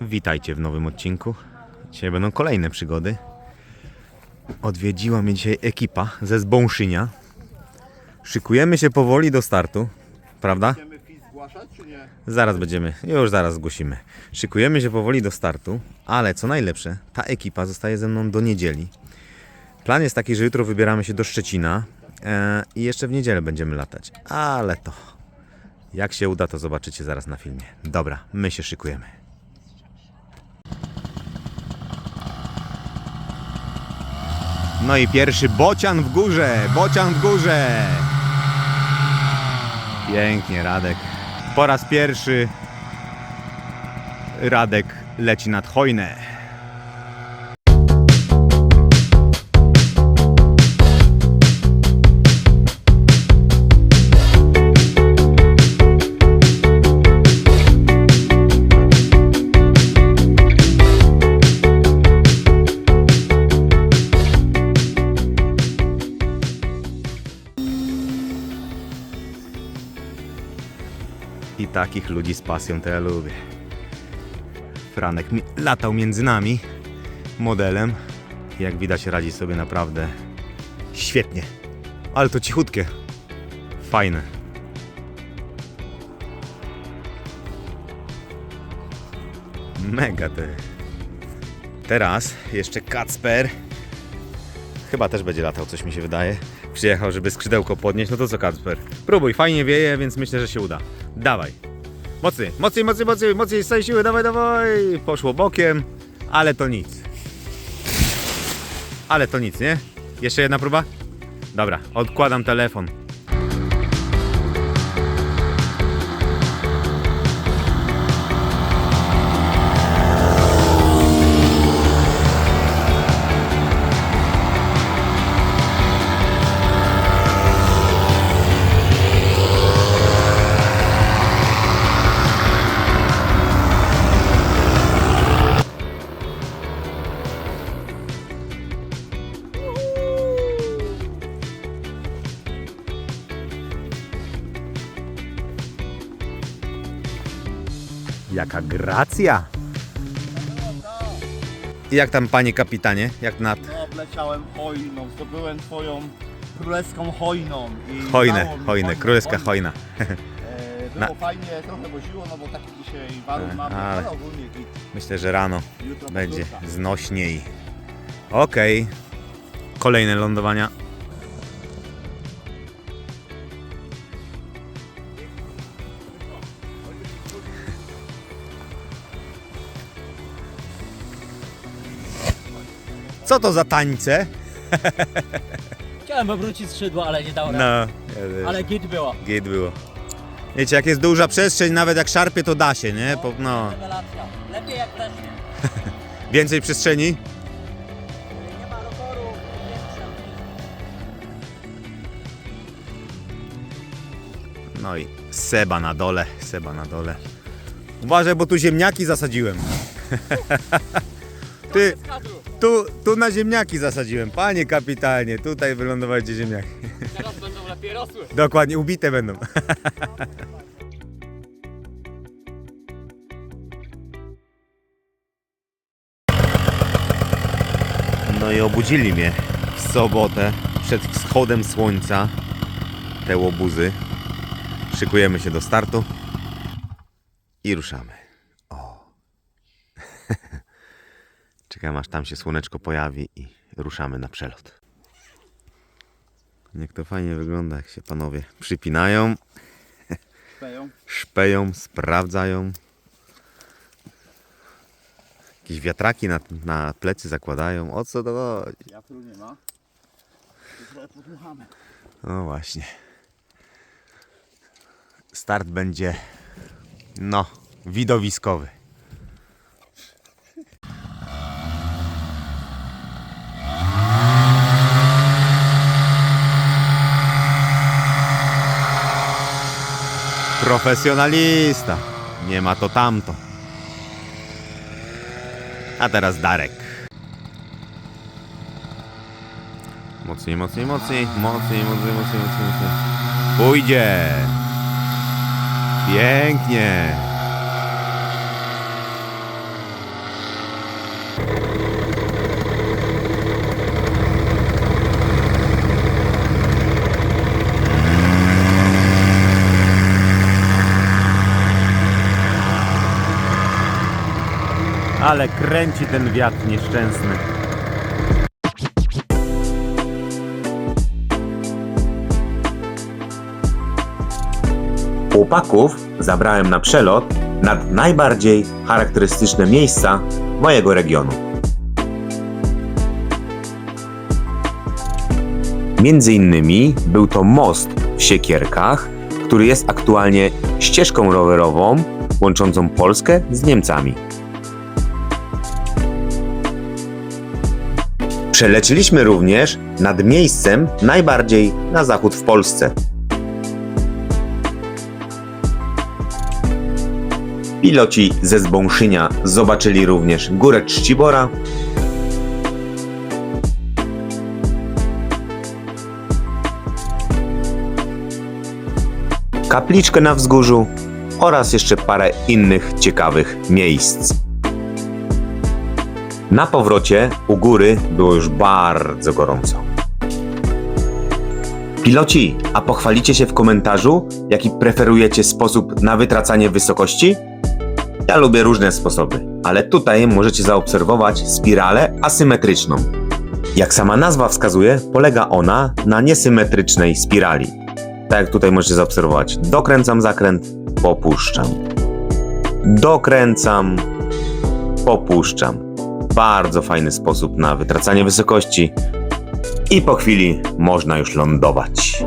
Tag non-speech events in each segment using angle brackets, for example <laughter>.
Witajcie w nowym odcinku. Dzisiaj będą kolejne przygody. Odwiedziła mnie dzisiaj ekipa ze Zbąszynia. Szykujemy się powoli do startu, prawda? Zaraz będziemy, już zaraz zgłosimy. Szykujemy się powoli do startu, ale co najlepsze, ta ekipa zostaje ze mną do niedzieli. Plan jest taki, że jutro wybieramy się do Szczecina e, i jeszcze w niedzielę będziemy latać. Ale to, jak się uda, to zobaczycie zaraz na filmie. Dobra, my się szykujemy. No i pierwszy bocian w górze, bocian w górze. Pięknie, Radek. Po raz pierwszy Radek leci nad hojnę. Takich ludzi z pasją to ja lubię. Franek latał między nami modelem. Jak widać radzi sobie naprawdę świetnie. Ale to cichutkie. Fajne. Mega te. Teraz jeszcze Kacper. Chyba też będzie latał, coś mi się wydaje. Przyjechał, żeby skrzydełko podnieść. No to co, Kacper? Próbuj, fajnie wieje, więc myślę, że się uda. Dawaj. Mocniej, mocniej, mocniej, mocniej, mocniej z całej siły, dawaj, dawaj. Poszło bokiem, ale to nic. Ale to nic, nie? Jeszcze jedna próba? Dobra, odkładam telefon. Gracja! I jak tam, panie kapitanie? Jak nad No, obleciałem hojną, zdobyłem twoją królewską hojną. I hojnę, mi hojnę, królewska hojna. <laughs> E, było Na- fajnie, trochę woziło, no bo taki dzisiaj warun E, mamy, ale- ale ogólnie git. Myślę, że rano Jutro będzie powtórka. znośniej. Okej. Kolejne lądowania. Co to za tańce? Chciałem obrócić skrzydło, ale nie dało rady. No, Ale git było. git było. Wiecie, jak jest duża przestrzeń, nawet jak szarpie, to da się, nie? Po, no. Rewelacja. Lepiej jak wreszcie. <laughs> Więcej przestrzeni? Nie ma rotoru. No i Seba na dole, Seba na dole. Uważaj, bo tu ziemniaki zasadziłem. <laughs> Ty, kadru. Tu, tu na ziemniaki zasadziłem. Panie kapitanie, tutaj wylądowały gdzie ziemniaki. Teraz będą lepiej rosły. Dokładnie, ubite będą. No i obudzili mnie w sobotę przed wschodem słońca te łobuzy. Szykujemy się do startu i ruszamy. O. <laughs> Czekam aż tam się słoneczko pojawi i ruszamy na przelot. Jak to fajnie wygląda, jak się panowie przypinają, Peją. szpeją, sprawdzają. Jakieś wiatraki na, na plecy zakładają. O co to chodzi? Wiatru nie ma. Trochę podmuchamy. No właśnie. Start będzie, no, widowiskowy. Profesjonalista. Nie ma to tamto. A teraz Darek. Mocniej, mocniej, mocniej, mocniej, mocniej, mocniej, mocniej, mocniej. Pójdzie. Pięknie. Ale kręci ten wiatr nieszczęsny. Chłopaków zabrałem na przelot nad najbardziej charakterystyczne miejsca mojego regionu. Między innymi był to most w Siekierkach, który jest aktualnie ścieżką rowerową łączącą Polskę z Niemcami. Przelecieliśmy również nad miejscem najbardziej na zachód w Polsce. Piloci ze Zbąszynia zobaczyli również górę Czcibora, kapliczkę na wzgórzu oraz jeszcze parę innych ciekawych miejsc. Na powrocie u góry było już bardzo gorąco. Piloci, a pochwalicie się w komentarzu, jaki preferujecie sposób na wytracanie wysokości? Ja lubię różne sposoby, ale tutaj możecie zaobserwować spiralę asymetryczną. Jak sama nazwa wskazuje, polega ona na niesymetrycznej spirali. Tak jak tutaj możecie zaobserwować, dokręcam zakręt, popuszczam. Dokręcam, popuszczam. Bardzo fajny sposób na wytracanie wysokości i po chwili można już lądować.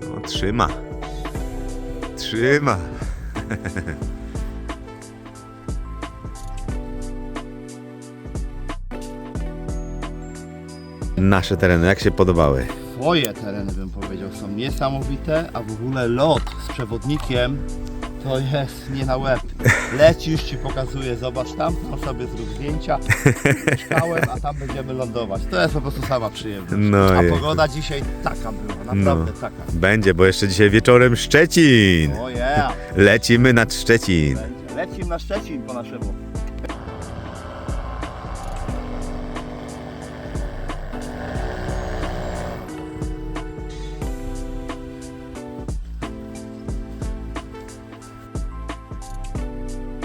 No, trzyma. Trzyma. <laughs> Nasze tereny, jak się podobały? Twoje tereny bym powiedział są niesamowite, a w ogóle lot z przewodnikiem to jest nie na łeb. Lecisz, ci pokazuje, zobacz tam, tam sobie zrób zdjęcia. Mieszkałem, a tam będziemy lądować. To jest po prostu sama przyjemność. No a jest. pogoda dzisiaj taka była, naprawdę taka. Będzie, bo jeszcze dzisiaj wieczorem Szczecin. O yeah. Lecimy nad Szczecin. Będzie. Lecimy na Szczecin po naszemu.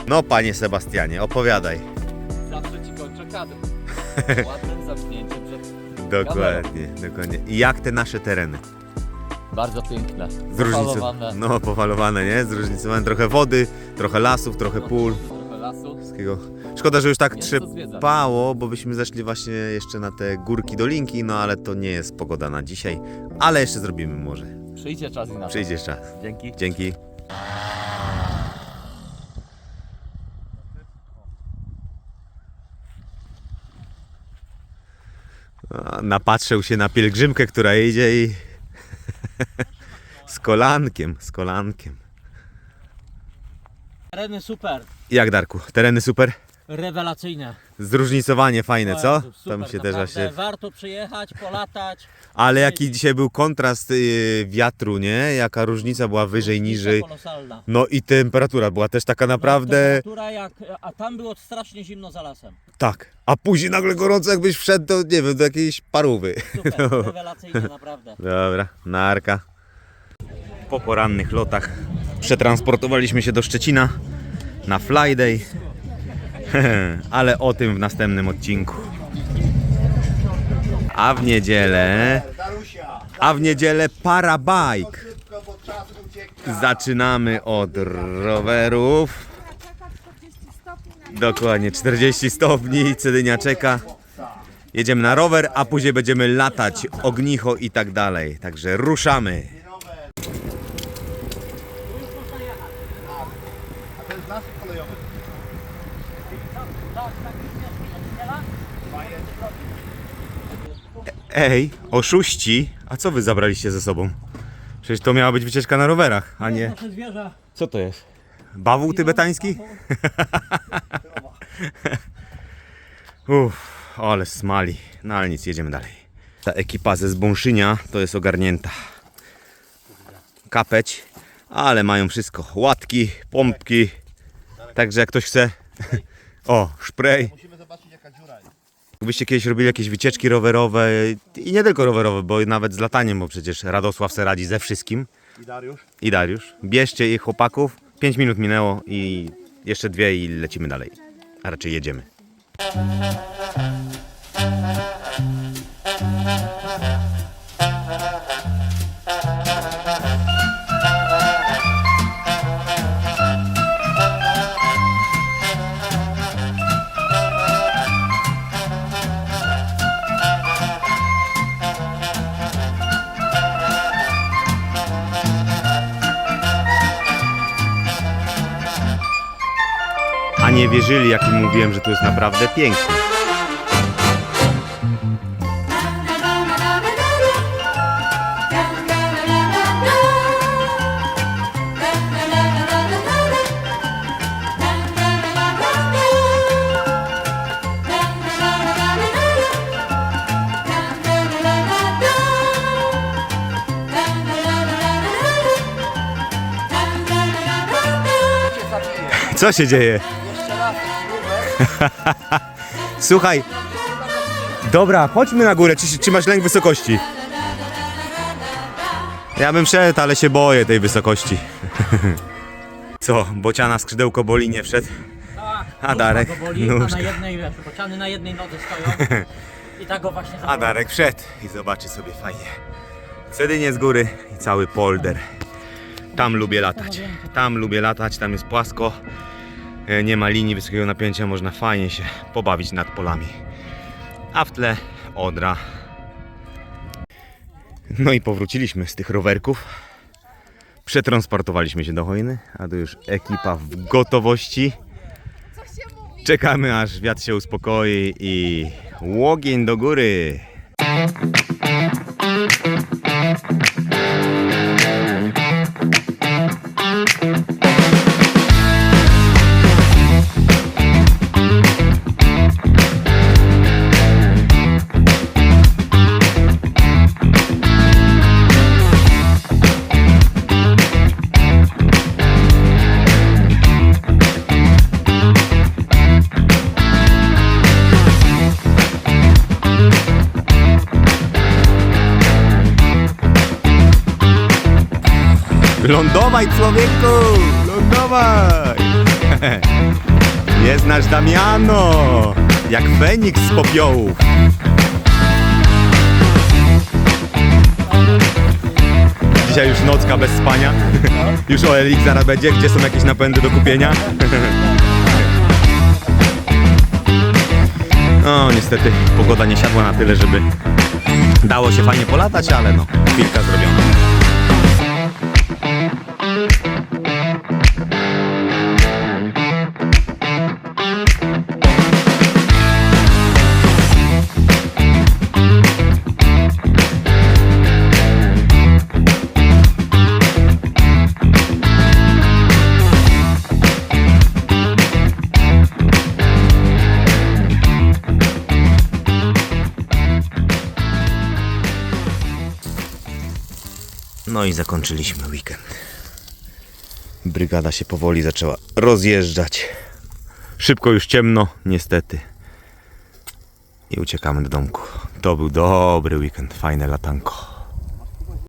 No panie Sebastianie, opowiadaj. Zawsze ci kończę kadr. <laughs> Ładnym zamknięciem przed... Dokładnie, dokładnie. I jak te nasze tereny? Bardzo piękne. Zróżnicowane. No, powalowane, nie? Zróżnicowane. Trochę wody, trochę lasów, trochę pól. Trochę lasu. Wszystkiego. Szkoda, że już tak Jest co zwiedzać. trzepało, bo byśmy zeszli właśnie jeszcze na te górki dolinki, no ale to nie jest pogoda na dzisiaj. Ale jeszcze zrobimy może. Przyjdzie czas i na to. Przyjdzie czas. Dzięki. Dzięki. Napatrzył się na pielgrzymkę, która idzie i z kolankiem, z kolankiem. Tereny super. Jak Darku, tereny super? Rewelacyjne. Zróżnicowanie fajne, co? Jezu, super, To mi się też naprawdę. właśnie... Warto przyjechać, polatać. Ale jaki dzisiaj był kontrast yy, wiatru, nie? Jaka różnica była wyżej, niżej. kolosalna. No i temperatura była też taka naprawdę... Temperatura jak, a tam było strasznie zimno za lasem. Tak. A później nagle gorąco jakbyś wszedł do, nie wiem, do jakiejś parówy. Super, <laughs> rewelacyjnie naprawdę. Dobra, narka. Po porannych lotach przetransportowaliśmy się do Szczecina na Flyday. <laughs> Ale o tym w następnym odcinku. A w niedzielę, a w niedzielę parabike. Zaczynamy od rowerów. Dokładnie 40 stopni, Cedynia czeka. Jedziemy na rower, a później będziemy latać, ognicho i tak dalej. Także ruszamy. A to jest kolejowy. Ej, oszuści, a co wy zabraliście ze sobą? Przecież to miała być wycieczka na rowerach, a nie... Nasze zwierzę. Co to jest? Bawół tybetański? <laughs> Uff, ale smali. No ale nic, jedziemy dalej. Ta ekipa ze Zbąszynia to jest ogarnięta. Kapeć, ale mają wszystko. Łatki, pompki. Także jak ktoś chce... <laughs> O, szprej. Musimy zobaczyć jaka dziura jest. Jakbyście kiedyś robili jakieś wycieczki rowerowe i nie tylko rowerowe, bo nawet z lataniem, bo przecież Radosław se radzi ze wszystkim I Dariusz? i Dariusz. Bierzcie ich chłopaków, 5 minut minęło i jeszcze dwie i lecimy dalej. A raczej jedziemy. A nie wierzyli, jak im mówiłem, że to jest naprawdę zabiję. Co się dzieje? <laughs> Słuchaj. Dobra, chodźmy na górę. Czy, czy masz lęk wysokości? Ja bym szedł, ale się boję tej wysokości. <laughs> Co, bociana skrzydełko boli nie wszedł? Tak, A Darek, nóżka go boli, a nóżka. na jednej, wiesz, bociany na jednej nodze stoją. <laughs> I tak go właśnie A zabrałem. Darek wszedł i zobaczy sobie fajnie. Cedynie z góry i cały polder. Tam lubię latać. Tam lubię latać, tam jest płasko. E, Nie ma linii wysokiego napięcia, można fajnie się pobawić nad polami. A w tle Odra. No i powróciliśmy z tych rowerków. Przetransportowaliśmy się do Hojny, a tu już ekipa w gotowości. Czekamy aż wiatr się uspokoi i łogień do góry. Lądowaj człowieku! Lądowaj! Jest <laughs> nasz Damiano! Jak Feniks z popiołów. Dzisiaj już nocka bez spania. <laughs> Już OLX zaraz będzie, gdzie są jakieś napędy do kupienia. <laughs> No niestety pogoda nie siadła na tyle, żeby dało się fajnie polatać, ale no, chwilka zrobiona. No i zakończyliśmy weekend. Brygada się powoli zaczęła rozjeżdżać. Szybko już ciemno, niestety. I uciekamy do domku. To był dobry weekend, fajne latanko.